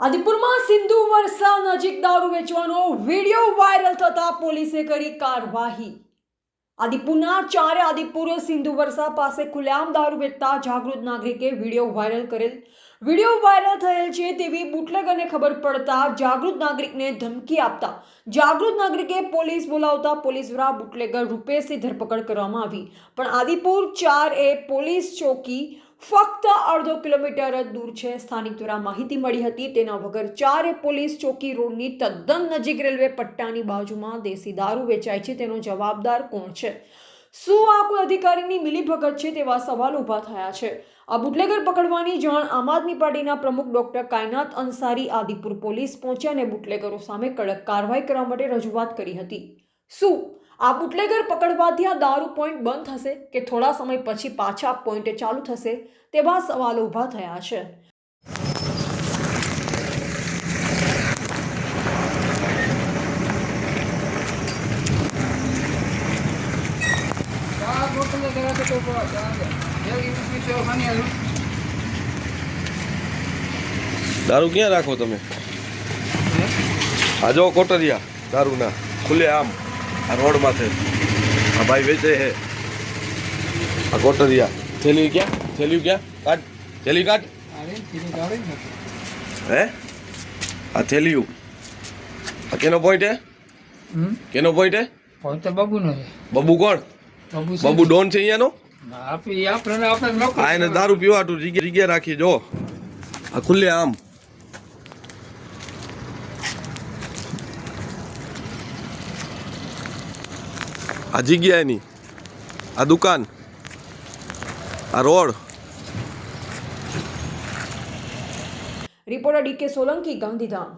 આદિપુરમાં સિંધુ વરસા નજીક દારૂ વેચવાનો વીડિયો વાયરલ થતા પોલીસે કરી કાર્યવાહી. આદિપુરના ચારે આદિપુર સિંધુ વરસા પાસે ખુલ્લેઆમ દારૂ વેચતા જાગૃત નાગરિકે વીડિયો વાયરલ કરેલ. વીડિયો વાયરલ થયેલ છે તેવી બુટલેગરને ખબર પડતા જાગૃત નાગરિકને ધમકી આપતા. જાગૃત નાગરિકે પોલીસ બોલાવતા પોલીસ દ્વારા બુટલેગર રૂપેશની ધરપકડ કરવામાં આવી. પણ આદિપુર ચાર એ પોલીસ ચોકી ફક્ત અડધો કિલોમીટર જ દૂર છે. સ્થાનિક દ્વારા માહિતી મળી હતી. તેના વગર ચારે પોલીસ ચોકી રોડની તદ્દન નજીક રેલવે પટ્ટાની બાજુમાં દેશી દારૂ વેચાય છે. તેનો જવાબદાર કોણ છે? શું આ કોઈ અધિકારીની મિલીભગત છે તેવા સવાલ ઊભા થયા છે? આ બુટલેગર પકડવાની જાણ આમ આદમી પાર્ટીના પ્રમુખ ડોક્ટર કાયનાત અંસારી આદિપુર પોલીસ પહોંચ્યા અને બુટલેગરો સામે કડક કાર્યવાહી કરવા માટે રજૂઆત કરી હતી. શું આ બુટલેગર પકડવાથી આ દારૂ પોઈન્ટ બંધ થશે કે થોડા સમય પછી પાછા પોઈન્ટે ચાલુ થશે તેવા સવાલો ઊભા થયા છે. દારૂ ક્યાં રાખો તમે? આજો કોટરિયા કોટરિયા દારૂના ખુલ્લે આમ. આ રોડ માથે આ ભાઈ વેચે હે આ કોટરિયા. થેલી ક્યાં? થેલી ક્યાં? કાઢ. થેલી ને હે? આ થેલીયું આ કેનો પોઈન્ટ હે? કેનો પોઈન્ટ હે? ફોન તો બાબુનો છે. બબુ કોણ? બબુ ડોન છે અહીંયાનો? આપી આપણે આપણે લોકો આ એને દારૂ પીવાટું જગ્યા જગ્યા રાખી જો. આ ખુલ્લે આમ. આ જગ્યાની આ દુકાન. આ road. Reporter D K Solanki Gandhidham.